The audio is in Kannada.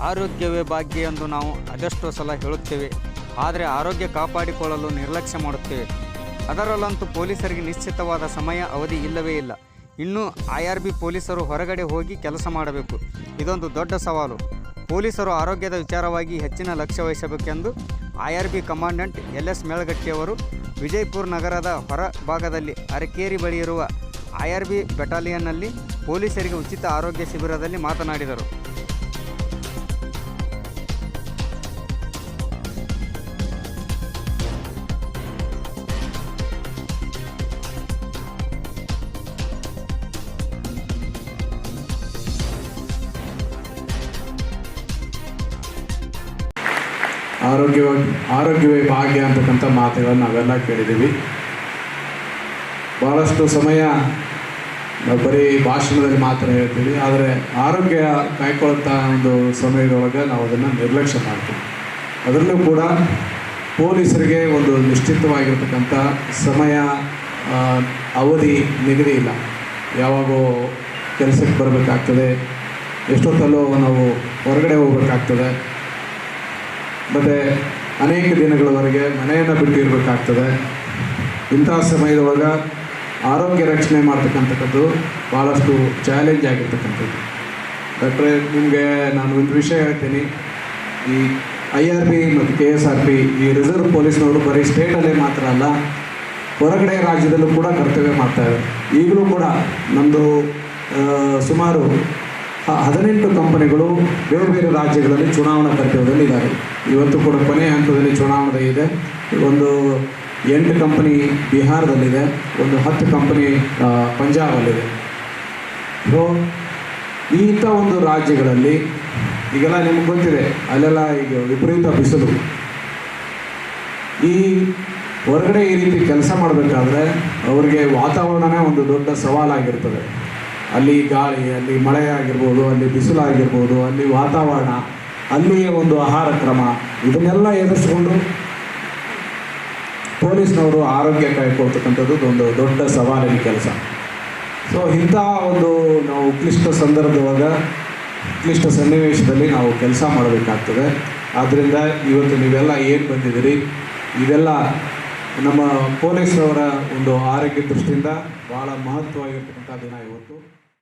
ಆರೋಗ್ಯವೇ ಭಾಗ್ಯ ಎಂದು ನಾವು ಅದೆಷ್ಟೋ ಸಲ ಹೇಳುತ್ತೇವೆ. ಆದರೆ ಆರೋಗ್ಯ ಕಾಪಾಡಿಕೊಳ್ಳಲು ನಿರ್ಲಕ್ಷ್ಯ ಮಾಡುತ್ತೇವೆ. ಅದರಲ್ಲಂತೂ ಪೊಲೀಸರಿಗೆ ನಿಶ್ಚಿತವಾದ ಸಮಯ ಅವಧಿ ಇಲ್ಲವೇ ಇಲ್ಲ. ಇನ್ನೂ ಐ ಆರ್ ಬಿ ಪೊಲೀಸರು ಹೊರಗಡೆ ಹೋಗಿ ಕೆಲಸ ಮಾಡಬೇಕು. ಇದೊಂದು ದೊಡ್ಡ ಸವಾಲು. ಪೊಲೀಸರು ಆರೋಗ್ಯದ ವಿಚಾರವಾಗಿ ಹೆಚ್ಚಿನ ಲಕ್ಷ್ಯ ವಹಿಸಬೇಕೆಂದು I R B commandant L S ಮೇಳಗಟ್ಟಿಯವರು Vijayapura ನಗರದ ಹೊರ ಭಾಗದಲ್ಲಿ ಅರಕೇರಿ ಬಳಿ ಇರುವ ಐ ಆರ್ ಬಿ ಬೆಟಾಲಿಯನ್ನಲ್ಲಿ ಪೊಲೀಸರಿಗೆ ಉಚಿತ ಆರೋಗ್ಯ ಶಿಬಿರದಲ್ಲಿ ಮಾತನಾಡಿದರು. ಆರೋಗ್ಯ ಆರೋಗ್ಯವೇ ಭಾಗ್ಯ ಅಂತಕ್ಕಂಥ ಮಾತುಗಳನ್ನು ನಾವೆಲ್ಲ ಕೇಳಿದ್ದೀವಿ. ಭಾಳಷ್ಟು ಸಮಯ ನಾವು ಬರೀ ಭಾಷಣದಲ್ಲಿ ಮಾತ್ರ ಹೇಳ್ತೀವಿ, ಆದರೆ ಆರೋಗ್ಯ ಕಾಯ್ಕೊಳ್ಳುವಂಥ ಒಂದು ಸಮಯದೊಳಗೆ ನಾವು ಅದನ್ನು ನಿರ್ಲಕ್ಷ್ಯ ಮಾಡ್ತೀವಿ. ಅದರಲ್ಲೂ ಕೂಡ ಪೊಲೀಸರಿಗೆ ಒಂದು ನಿಶ್ಚಿತವಾಗಿರ್ತಕ್ಕಂಥ ಸಮಯ ಅವಧಿ ನಿಗದಿ ಇಲ್ಲ. ಯಾವಾಗೋ ಕೆಲಸಕ್ಕೆ ಬರಬೇಕಾಗ್ತದೆ, ಎಷ್ಟೊತ್ತಲ್ಲೋ ನಾವು ಹೊರಗಡೆ ಹೋಗ್ಬೇಕಾಗ್ತದೆ. ಮತ್ತು ಅನೇಕ ದಿನಗಳವರೆಗೆ ಮನೆಯನ್ನು ಬಿಟ್ಟಿರಬೇಕಾಗ್ತದೆ. ಇಂಥ ಸಮಯದೊಳಗ ಆರೋಗ್ಯ ರಕ್ಷಣೆ ಮಾಡ್ತಕ್ಕಂಥದ್ದು ಭಾಳಷ್ಟು ಚಾಲೆಂಜ್ ಆಗಿರ್ತಕ್ಕಂಥದ್ದು. ಡಾಕ್ಟ್ರೆ, ನಿಮಗೆ ನಾನು ಒಂದು ವಿಷಯ ಹೇಳ್ತೀನಿ. ಈ ಐ ಆರ್ ಪಿ ಮತ್ತು ಕೆ ಎಸ್ ಆರ್ ಪಿ ಈ ರಿಸರ್ವ್ ಪೊಲೀಸ್ನವರು ಬರೀ ಸ್ಟೇಟಲ್ಲೇ ಮಾತ್ರ ಅಲ್ಲ, ಹೊರಗಡೆ ರಾಜ್ಯದಲ್ಲೂ ಕೂಡ ಕರ್ತವ್ಯ ಮಾಡ್ತಾರೆ ಈಗಲೂ ಕೂಡ ನಮ್ಮದು ಸುಮಾರು ಹ- ಹದಿನೆಂಟು ಕಂಪನಿಗಳು ಬೇರೆ ಬೇರೆ ರಾಜ್ಯಗಳಲ್ಲಿ ಚುನಾವಣಾ ಕರ್ತವ್ಯದಲ್ಲಿ ಇದ್ದಾರೆ. ಇವತ್ತು ಕೂಡ ಕೊನೆಯ ಹಂತದಲ್ಲಿ ಚುನಾವಣೆ ಇದೆ. ಒಂದು ಎಂಟು ಕಂಪನಿ ಬಿಹಾರದಲ್ಲಿದೆ ಒಂದು ಹತ್ತು ಕಂಪನಿ ಆ, ಪಂಜಾಬಲ್ಲಿದೆ. ಸೊ ಇಂಥ ಒಂದು ರಾಜ್ಯಗಳಲ್ಲಿ ಈಗೆಲ್ಲ ನಿಮ್ಗೆ ಗೊತ್ತಿದೆ ಅಲ್ಲೆಲ್ಲ ಈಗ ವಿಪರೀತ ಬಿಸಿಲು. ಈ ಹೊರಗಡೆ ಈ ರೀತಿ ಕೆಲಸ ಮಾಡಬೇಕಾದ್ರೆ ಅವರಿಗೆ ವಾತಾವರಣನೇ ಒಂದು ದೊಡ್ಡ ಸವಾಲಾಗಿರ್ತದೆ. ಅಲ್ಲಿ ಗಾಳಿ, ಅಲ್ಲಿ ಮಳೆ ಆಗಿರ್ಬೋದು ಅಲ್ಲಿ ಬಿಸಿಲಾಗಿರ್ಬೋದು, ಅಲ್ಲಿ ವಾತಾವರಣ, ಅಲ್ಲಿಯ ಒಂದು ಆಹಾರ ಕ್ರಮ. ಇದನ್ನೆಲ್ಲ ಎದುರಿಸ್ಕೊಂಡು ಪೊಲೀಸ್ನವರು ಆರೋಗ್ಯ ಕಾಯ್ಕೊಳ್ತಕ್ಕಂಥದ್ದು ಒಂದು ದೊಡ್ಡ ಸವಾಲಿನ ಕೆಲಸ. ಸೊ ಇಂಥ ಒಂದು ನಾವು ಕ್ಲಿಷ್ಟ ಸಂದರ್ಭದೊಳಗ, ಕ್ಲಿಷ್ಟ ಸನ್ನಿವೇಶದಲ್ಲಿ ನಾವು ಕೆಲಸ ಮಾಡಬೇಕಾಗ್ತದೆ. ಆದ್ದರಿಂದ ಇವತ್ತು ನೀವೆಲ್ಲ ಏನು ಬಂದಿದ್ದೀರಿ? ಇದೆಲ್ಲ ನಮ್ಮ ಪೊಲೀಸರವರ ಒಂದು ಆರೋಗ್ಯ ದೃಷ್ಟಿಯಿಂದ ಭಾಳ ಮಹತ್ವವಾಗಿರ್ತಕ್ಕಂಥ ದಿನ ಇವತ್ತು.